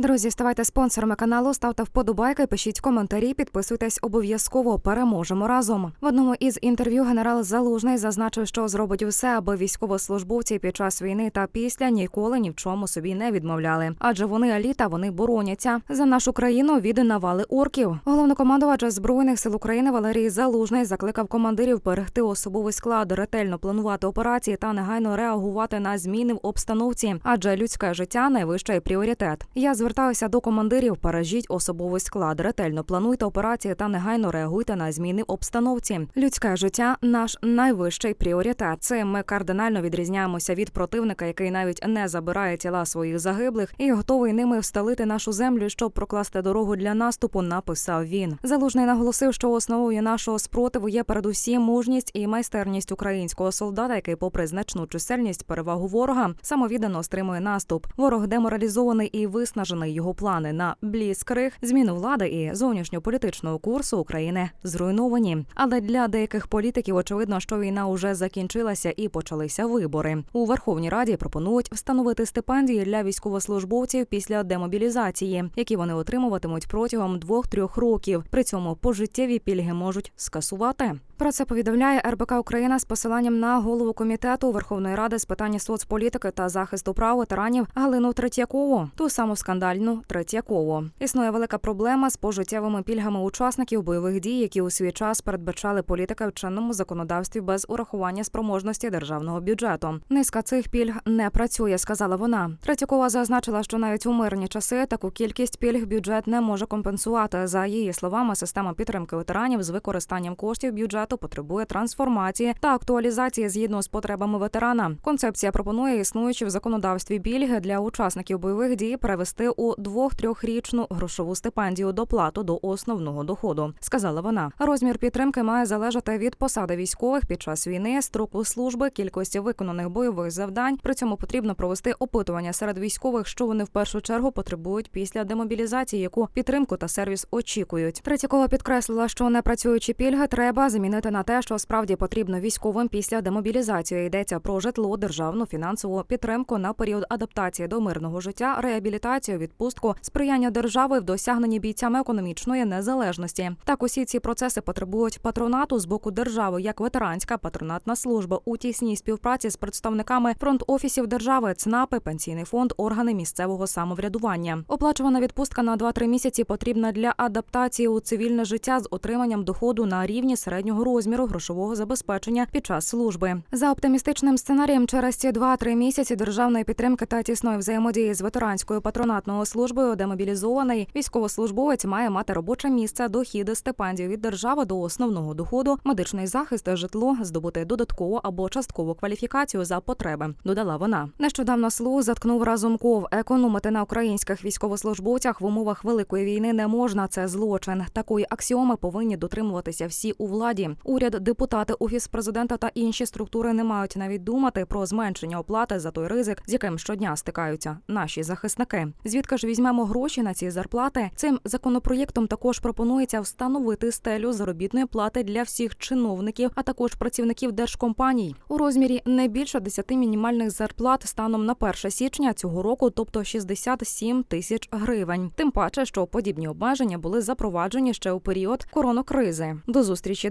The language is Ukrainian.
Друзі, ставайте спонсорами каналу, ставте вподобайки, пишіть коментарі, підписуйтесь обов'язково. Переможемо разом. В одному із інтерв'ю генерал Залужний зазначив, що зробить усе, аби військовослужбовці під час війни та після ніколи ні в чому собі не відмовляли. Адже вони еліта, вони бороняться за нашу країну від навали орків. Головнокомандувач збройних сил України Валерій Залужний закликав командирів берегти особовий склад, ретельно планувати операції та негайно реагувати на зміни в обстановці, адже людське життя найвищий пріоритет. Я звертаюся до командирів. Бережіть особовий склад, ретельно плануйте операції та негайно реагуйте на зміни в обстановці. Людське життя наш найвищий пріоритет. Цим ми кардинально відрізняємося від противника, який навіть не забирає тіла своїх загиблих і готовий ними встелити нашу землю, щоб прокласти дорогу для наступу. Написав він. Залужний наголосив, що основою нашого спротиву є передусім мужність і майстерність українського солдата, який, попри значну чисельність перевагу ворога, самовіддано стримує наступ. Ворог деморалізований і виснажений. Його плани на бліцкриг, зміну влади і зовнішньополітичного курсу України зруйновані. Але для деяких політиків очевидно, що війна уже закінчилася і почалися вибори. У Верховній Раді пропонують встановити стипендії для військовослужбовців після демобілізації, які вони отримуватимуть протягом двох-трьох років. При цьому пожиттєві пільги можуть скасувати. Про це повідомляє РБК Україна з посиланням на голову комітету Верховної Ради з питань соцполітики та захисту прав ветеранів Галину Третьякову, ту саму скандальну Третьякову. Існує велика проблема з пожиттєвими пільгами учасників бойових дій, які у свій час передбачали політика в чинному законодавстві без урахування спроможності державного бюджету. Низка цих пільг не працює, сказала вона. Третьякова зазначила, що навіть у мирні часи таку кількість пільг бюджет не може компенсувати. За її словами, система підтримки ветеранів з використанням коштів бюджету потребує трансформації та актуалізації згідно з потребами ветерана. Концепція пропонує існуючі в законодавстві пільги для учасників бойових дій перевести у двох-трьохрічну грошову стипендію доплату до основного доходу. Сказала вона. Розмір підтримки має залежати від посади військових під час війни, строку служби, кількості виконаних бойових завдань. При цьому потрібно провести опитування серед військових, що вони в першу чергу потребують після демобілізації, яку підтримку та сервіс очікують. Третьякова підкреслила, що непрацюючі пільги треба замінити на те, що справді потрібно військовим після демобілізації. Йдеться про житло, державну фінансову підтримку на період адаптації до мирного життя, реабілітацію, відпустку, сприяння держави в досягненні бійцями економічної незалежності. Так, усі ці процеси потребують патронату з боку держави, як ветеранська патронатна служба у тісній співпраці з представниками фронт-офісів держави, ЦНАПи, пенсійний фонд, органи місцевого самоврядування. Оплачувана відпустка на 2-3 місяці потрібна для адаптації у цивільне життя з отриманням доходу на рівні середнього розміру грошового забезпечення під час служби. За оптимістичним сценарієм, через ці 2-3 місяці державної підтримки та тісної взаємодії з ветеранською патронатною службою демобілізований військовослужбовець має мати робоче місце, дохіди, стипендію від держави до основного доходу, медичний захист, житло, здобути додаткову або часткову кваліфікацію за потреби. Додала вона. Нещодавно слух заткнув разумков. Економити на українських військовослужбовцях в умовах великої війни не можна. Це злочин. Такої аксіоми повинні дотримуватися всі у владі. Уряд, депутати, офіс президента та інші структури не мають навіть думати про зменшення оплати за той ризик, з яким щодня стикаються наші захисники. Звідки ж візьмемо гроші на ці зарплати? Цим законопроєктом також пропонується встановити стелю заробітної плати для всіх чиновників, а також працівників держкомпаній у розмірі не більше 10 мінімальних зарплат станом на 1 січня цього року, тобто 67 тисяч гривень. Тим паче, що подібні обмеження були запроваджені ще у період коронакризи. До зустрічі,